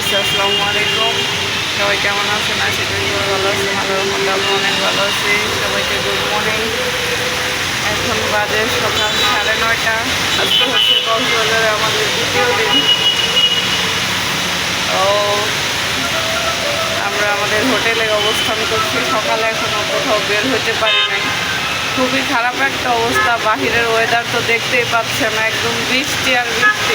Guys, আসসালামু সবাই কেমন আছেন? আশা করি ভালো আছেন রহমতে আমি অনেক ভালো আছি। সবাইকে গুড মর্নিং এখন বাজে সকাল সাড়ে নয়টা। আজকে হচ্ছে কক্সবাজারে আমাদের দ্বিতীয় দিন। ও আমরা আমাদের হোটেলে অবস্থান করছি। সকালে এখনও কোথাও বের হতে পারি নাই। খুবই খারাপ একটা অবস্থা। বাহিরের ওয়েদার তো দেখতেই পাচ্ছেন একদম বৃষ্টি আর বৃষ্টি।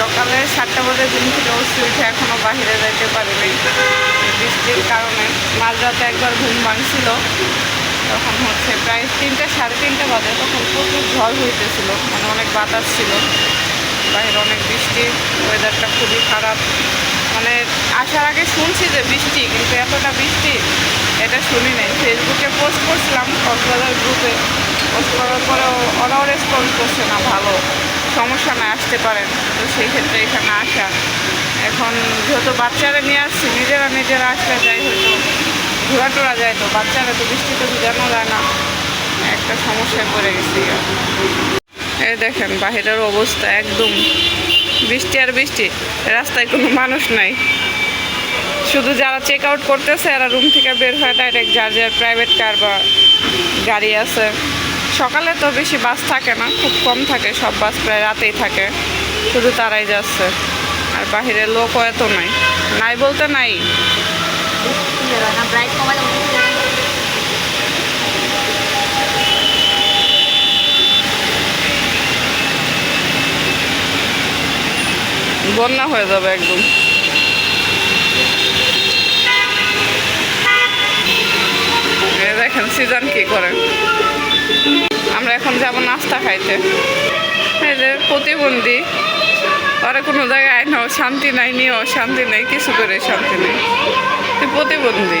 সকালে সাতটা বাজে ঘুম থেকে অবশ্যই উঠে এখনও বাহিরে যেতে পারিনি। বৃষ্টির কারণে মাঝরাতে একবার ঘুম ভাঙছিল। তখন হচ্ছে প্রায় তিনটে, সাড়ে তিনটে বাজে, তখন প্রচুর ঝড় হইতেছিল মানে অনেক বাতাস ছিল। বাইরে অনেক বৃষ্টি ওয়েদারটা খুবই খারাপ। মানে আসার আগে শুনছি যে বৃষ্টি, কিন্তু এতটা বৃষ্টি এটা শুনি নাই। ফেসবুকে পোস্ট করছিলাম কক্সবাজার গ্রুপে পোস্ট করার পরেও ওরাও রেসপন্স করছে না, ভালো। সমস্যা না আসতে পারেন। তো সেই ক্ষেত্রে এখানে আসা। এখন যেহেতু বাচ্চারা নিয়ে আসছি, নিজেরা নিজেরা আসলে যাই হয়তো ঘোরা টোরা যায় তো, বাচ্চারা তো বৃষ্টিতে ভিজানো যায় না। একটা সমস্যায় পড়ে গেছি। এই দেখেন, বাহিরের অবস্থা একদম বৃষ্টি আর বৃষ্টি। রাস্তায় কোনো মানুষ নাই। শুধু যারা চেক আউট করতেছে, এরা রুম থেকে বের হয় ডাইরেক্ট যার যার প্রাইভেট কার বা গাড়ি আছে। সকালে তো বেশি বাস থাকে না, খুব কম থাকে, সব বাস প্রায় রাতেই থাকে। শুধু তারাই যাচ্ছে। আর বাহিরের লোকও এত নাই। নাই বলতে নাই। বন্যা হয়ে যাবে একদম। দেখেন সিজন কি করে? আমরা এখন যাব নাস্তা খাইতে। এই যে প্রতিবন্ধী ওরা কোনো জায়গায় আয় আইনাও শান্তি নাই নিয়েও শান্তি নেই কিছু করে শান্তি নেই। তুই প্রতিবন্ধী।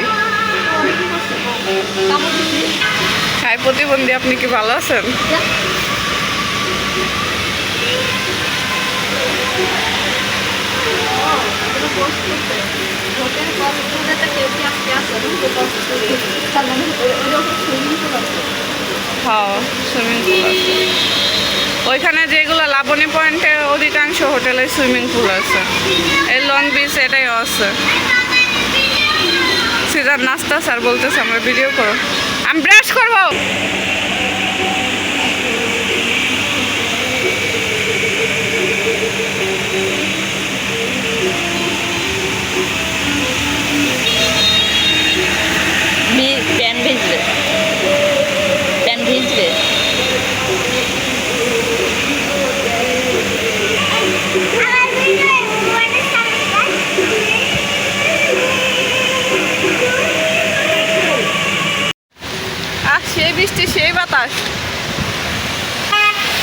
হ্যাঁ প্রতিবন্ধী আপনি কি ভালো আছেন? হ্যাঁ সুইমিং পুল আছে। ওইখানে যেগুলো লাবণী পয়েন্টে অধিকাংশ হোটেলে সুইমিং পুল আছে। এই লং বিচ এটাই আছে। সিজার নাস্তা স্যার বলতেছে, আমরা ভিডিও করো। আমি ব্রাশ করব। বৃষ্টি সেই বাতাস।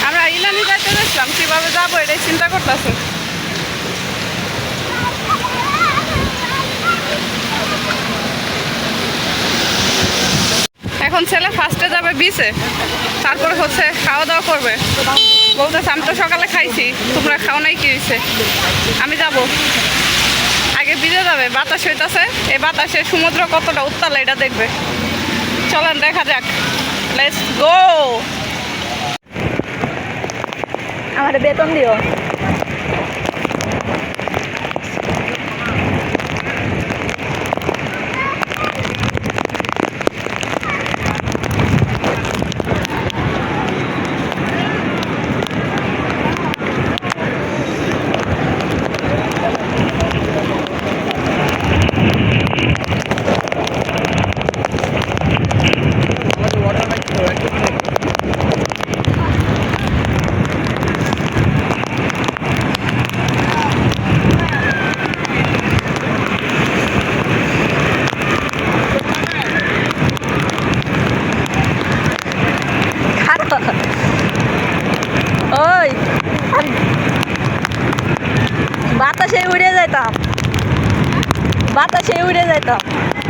আমরা ইলানি যাইতে দেখলাম কীভাবে যাব এটাই চিন্তা করতেছে। এখন ছেলে ফার্স্টে যাবে বিচে তারপরে হচ্ছে খাওয়া দাওয়া করবে। বলতেছে, আমি তো সকালে খাইছি, তোমরা খাও নাই কি হয়েছে আমি যাব। আগে বিজে যাবে, বাতাস হইতাছে, এই বাতাসে সমুদ্র কতটা উত্তাল, এটা দেখবে। চলেন, দেখা যাক। লেটস গো আমার বেতন দিও ওই বাতাসে উড়ে যাইতাম দা-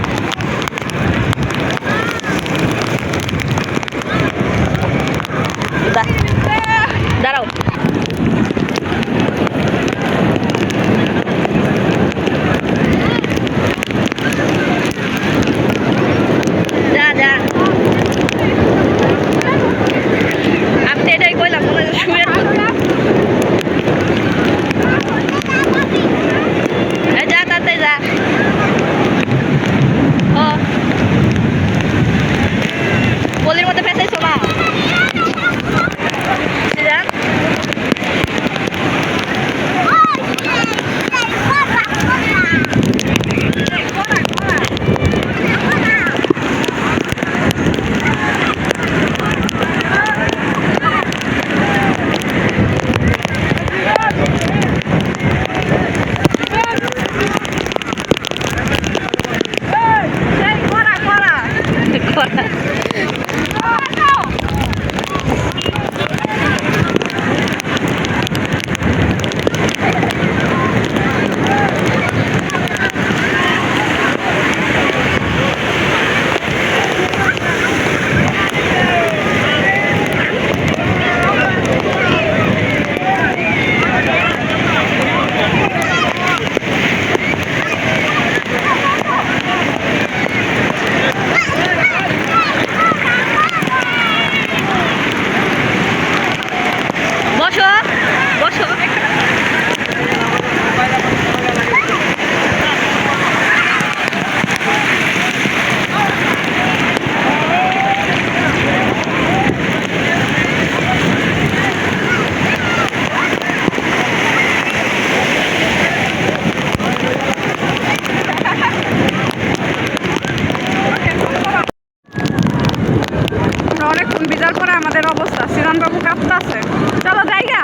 কাঁপতাছে চলো জায়গা।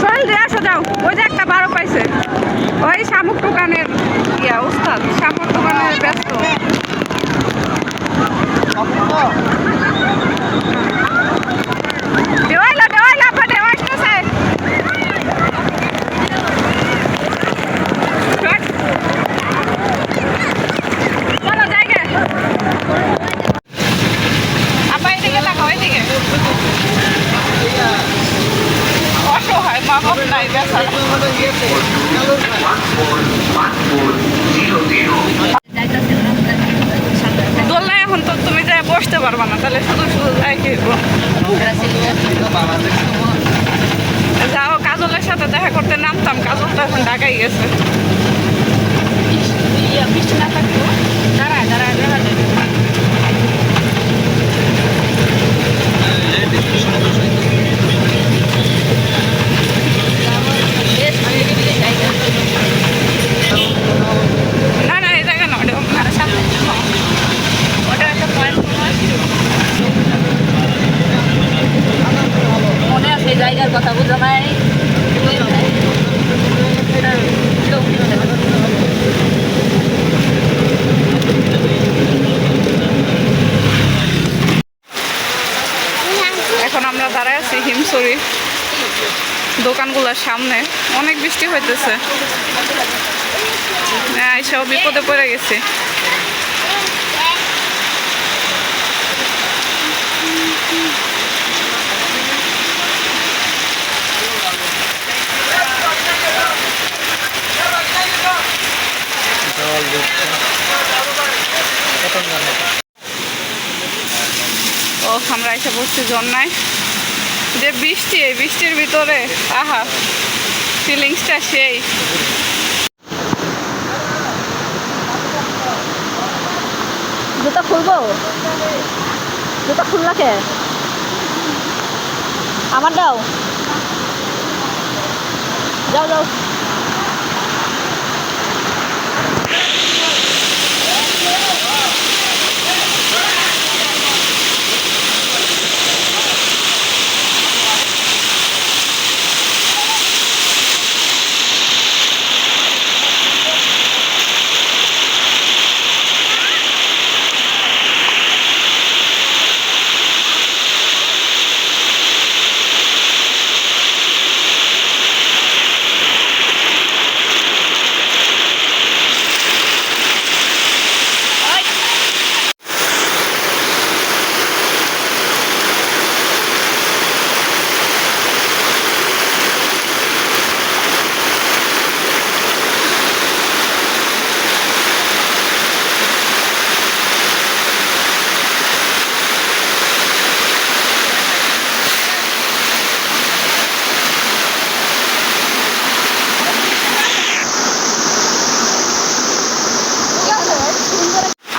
শরীর দিয়ে আসো যাও। ওই যে একটা বারো পাইছে। ওই শামুক দোকানের ইয়া উস্তাদ শামুক দোকানের ব্যস্ত। ওই এখন ঢাকাই গেছে। দাঁড়ায় দাঁড়ায় দাঁড়ায় না একটা পয়েন্ট মনে আছে জায়গার কথা, বুঝো নাই এখন আমরা দাঁড়ায় আছি হিমসরি দোকানগুলোর সামনে। অনেক বৃষ্টি হইতেছে। হ্যাঁ বিপদে পড়ে গেছে। ও আমরা এসে বসছি জন্নায় যে বৃষ্টি, এই বৃষ্টির ভিতরে, আহা ফিলিংসটা সেই। জুতা খুলবো? জুতা খুললা কে? আমার দাও। যাও যাও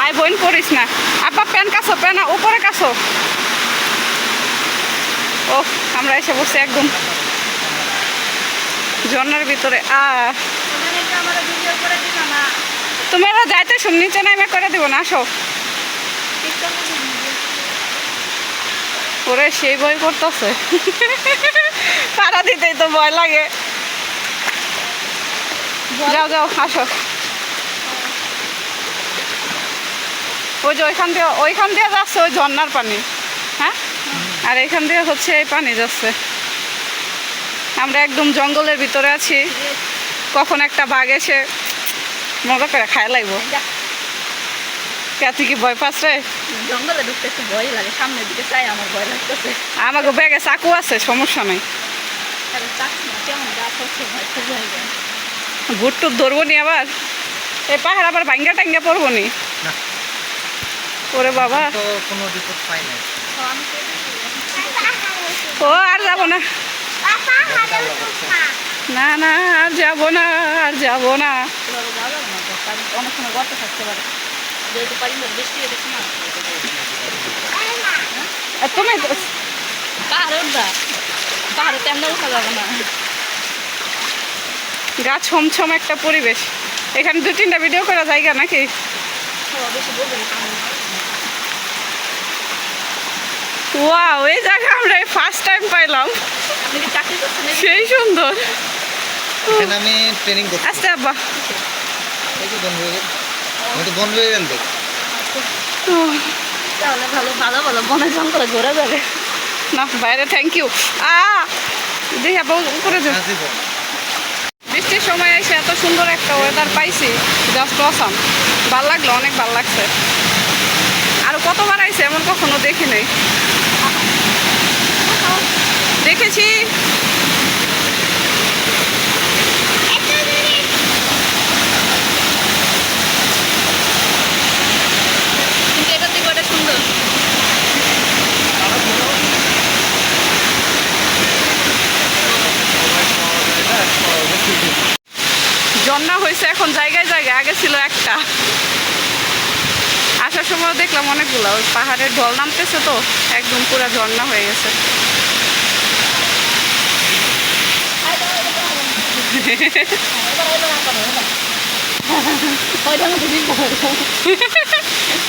আয় বোন পড়িস না আপা কাছো প্যান উপরে কাছো। ও আমরা এসে বসছি একদম ঝর্নার ভিতরে আ তুমি এবার যাইতে শুন নিচে নামে করে দিব না, আসো। ওরে সেই বই করতেছে পাড়া দিতেই তো ভয় লাগে। যাও যাও, আসো। ওই যে ওইখান দিয়ে ওইখান দিয়ে যাচ্ছে ওই ঝর্নার পানি। হ্যাঁ? আর এখান দিয়ে হচ্ছে এই পানি যাচ্ছে। আমরা একদম জঙ্গলের ভিতরে আছি। কখন একটা বাঘ এসে মজা করে খায় লাগবো। কে তুই কি ভয় পাস রে? জঙ্গলে ঢুকতে একটু ভয় লাগে। সামনের দিকে চাই আমার ভয় লাগতেছে। আমাকে ব্যাগে চাকু আছে সমস্যা নেই। ভুট টুট ধরবো নি আবার? এই পাহাড় আবার ভাঙ্গা টাঙ্গা পড়ব নি? না। ওরে বাবা। কোনো রিপোর্ট পাই নাই। ও আর যাব না। না না আর যাব না আর যাব না। না অনেক সময় গর্ত থাকতে পারে না না তুমি উঠবা পাহাড়ে তেমন উঠা যাবে না গা ছমছম একটা পরিবেশ। এখানে দু তিনটা ভিডিও করা জায়গা নাকি? বেশি বলবে না, কারণ ওয়াও এই জায়গা আমরা ফার্স্ট টাইম পাইলাম? সেই সুন্দর। এখানে আমি ট্রেনিং করছি। আস্তে আব্বা। এই যে বন্ধ আমি তো বন্ধ হয়ে গেল তাহলে ভালো ভালো ভালো বনে জঙ্গলে ঘোরা যাবে। না বাইরে থ্যাংক ইউ আ দেখি আব্বা উপরে যাও। বৃষ্টির সময় এসে এত সুন্দর একটা ওয়েদার পাইছি জাস্ট অসাম ভালো লাগল অনেক ভালো লাগছে। আর কতবার আইছে এমন কখনো দেখি নাই। দেখেছি। ঝর্ণা হয়েছে এখন জায়গায় জায়গায়, আগে ছিল একটা। আসার সময় দেখলাম অনেকগুলো, ওই পাহাড়ের ঢল নামতেছে তো, একদম পুরো ঝর্ণা হয়ে গেছে ওইটা আমাকে দিন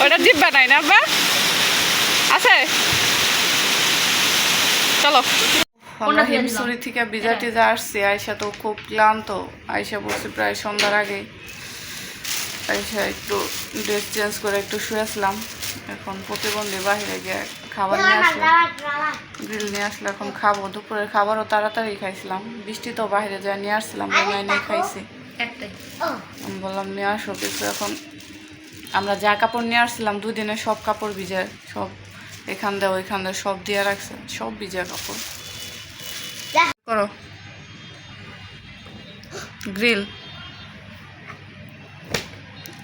ওটা জিব্বা নাই না বা আছে? চলো। আমরা হিমসুরি থেকে বিজা টিজা আসছি আয়সা তো খুব ক্লান্ত। আয়সা বসে প্রায় সন্ধ্যার আগে আয়সা একটু ড্রেস চেঞ্জ করে একটু শুয়েছিলাম এখন প্রতিবন্ধী বাহিরে গিয়ে খাবার নিয়ে আসলাম। গ্রিল নিয়ে আসলে এখন খাব। দুপুরের খাবারও তাড়াতাড়ি খাইছিলাম। বৃষ্টি তো বাইরে যা নিয়ে আসছিলাম বানাই নিয়ে খাইছি। আমি বললাম নিয়ে আসো কিছু এখন আমরা যা কাপড় নিয়ে আসছিলাম দুদিনে সব কাপড় ভিজে সব এখান দিয়ে ওইখান দিয়ে সব দিয়ে রাখছে সব ভিজে কাপড়। করো। গ্রিল।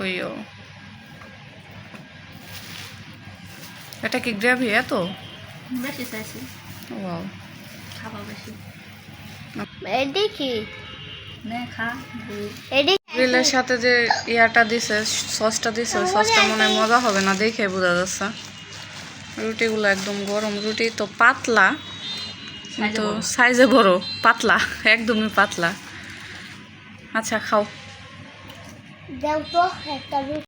ওইও। এটা কি গ্রেভি এত? বেশি চাইছি। ওয়াও। খাবা বেশি। এডি কি গ্রিলের সাথে যে ইয়াটা দিছে সসটা দিছে সসটা মনে হয় মজা হবে না দেখে বোঝা যাচ্ছে। রুটিগুলো একদম গরম। রুটি তো পাতলা কিন্তু সাইজে বড় পাতলা একদমই পাতলা। আচ্ছা খাও। দেও তো একটা রুটি।